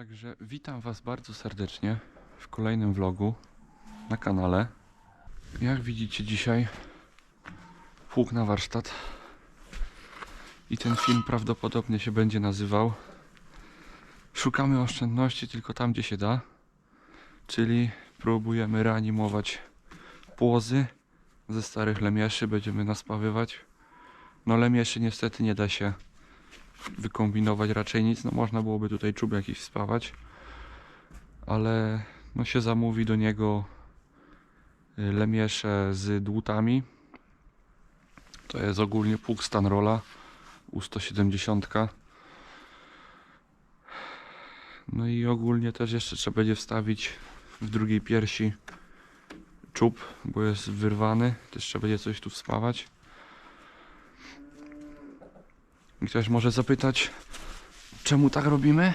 Także witam Was bardzo serdecznie w kolejnym vlogu na kanale. Jak widzicie dzisiaj pług na warsztat i ten film prawdopodobnie się będzie nazywał Szukamy oszczędności tylko tam gdzie się da, czyli próbujemy reanimować płozy ze starych lemieszy, będziemy naspawywać. No lemieszy niestety nie da się wykombinować raczej nic. No można byłoby tutaj czub jakiś wspawać, ale no się zamówi do niego y, lemiesze z dłutami. To jest ogólnie pług Stanrola U170. No i ogólnie też jeszcze trzeba będzie wstawić w drugiej piersi czub, bo jest wyrwany. Też trzeba będzie coś tu wspawać. Ktoś może zapytać, czemu tak robimy?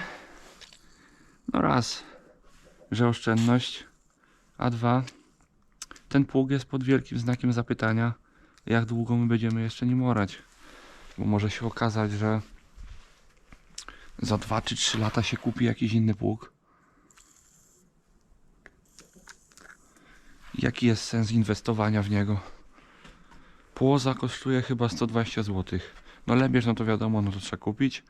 No raz, że oszczędność, a dwa, ten pług jest pod wielkim znakiem zapytania, jak długo my będziemy jeszcze nim orać. Bo może się okazać, że za 2 czy 3 lata się kupi jakiś inny pług. Jaki jest sens inwestowania w niego? Płoza kosztuje chyba 120 zł. No lebierz, no to wiadomo, no to trzeba kupić.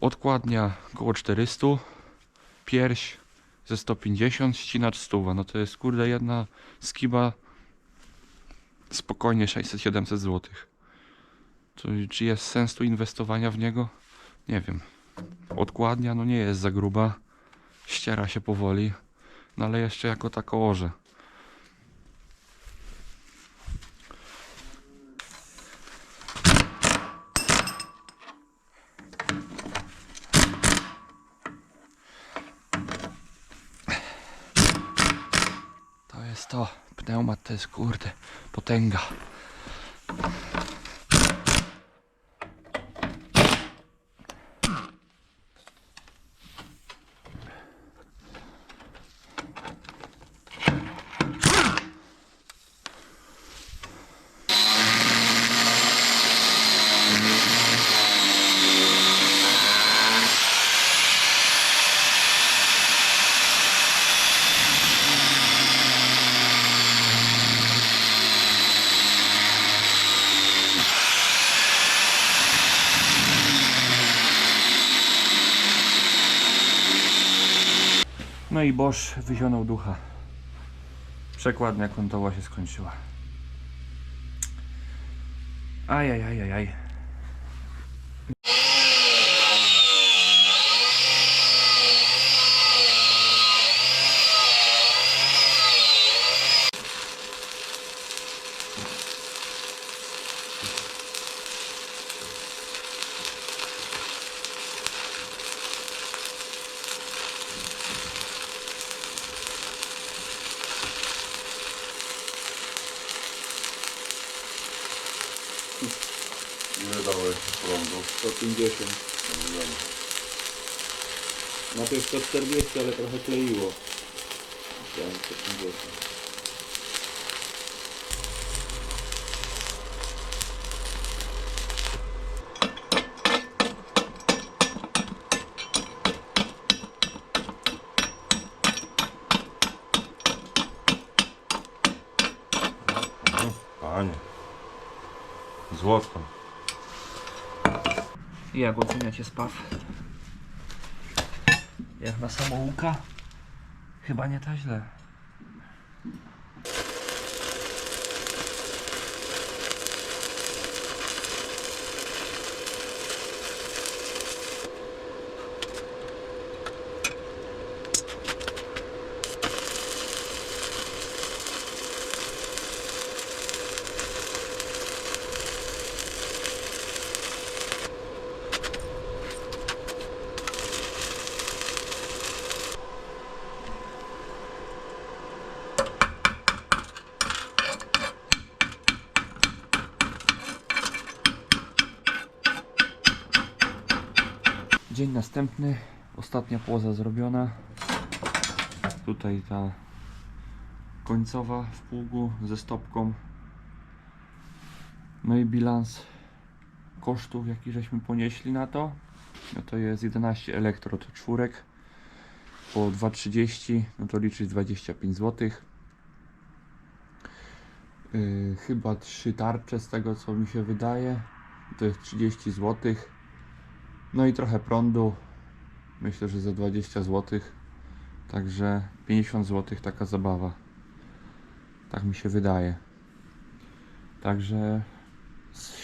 Odkładnia około 400. Pierś ze 150, ścinacz 100. No to jest kurde jedna skiba spokojnie 600-700 zł. To, czy jest sens tu inwestowania w niego? Nie wiem. Odkładnia no nie jest za gruba. Ściera się powoli. No ale jeszcze jako tako orze. To jest to. Pneumat to jest kurde potęga. No i Bosch wyzionął ducha. Przekładnia kątowa się skończyła. Ajajajajaj. Ile dałeś prądu? 150. No to jest 140, ale trochę kleiło. Chciałem 150. Panie. Złoto. Jak oceniacie spaw? Jak na samouka? Chyba nie tak źle. Dzień następny, ostatnia płoza zrobiona. Tutaj ta końcowa w pługu ze stopką. No i bilans kosztów, jaki żeśmy ponieśli na to. no to jest 11 elektrod czwórek po 2,30 no to liczyć 25 zł. Yy, chyba trzy tarcze z tego co mi się wydaje. To jest 30 zł. No i trochę prądu. Myślę, że za 20 zł. Także 50 zł taka zabawa. Tak mi się wydaje. Także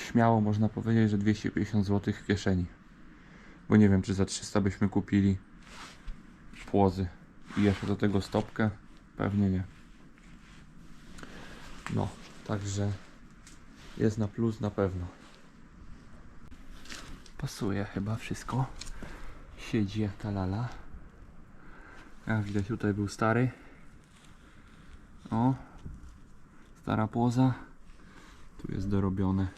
śmiało można powiedzieć, że 250 zł w kieszeni. Bo nie wiem, czy za 300 byśmy kupili płozy. I jeszcze do tego stopkę? Pewnie nie. No, także jest na plus na pewno. Pasuje chyba wszystko. Siedzi jak ta lala. Jak widać tutaj był stary. O. Stara płoza. Tu jest dorobione.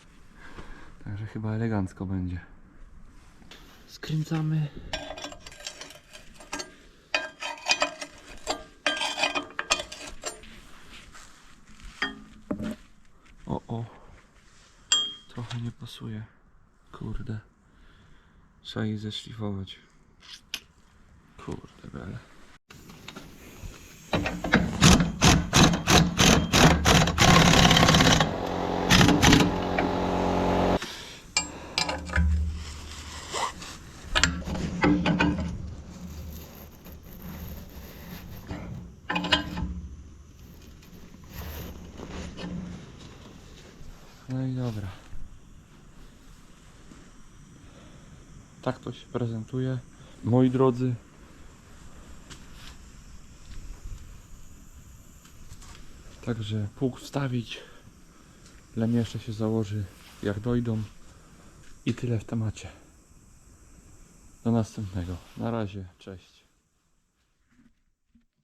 Także chyba elegancko będzie. Skręcamy. O, o. Trochę nie pasuje. Kurde. Trzeba ich zeszlifować. Kurde bele. No i dobra. Tak to się prezentuje. Moi drodzy. Także pług wstawić. Lem jeszcze się założy jak dojdą. I tyle w temacie. Do następnego. Na razie. Cześć.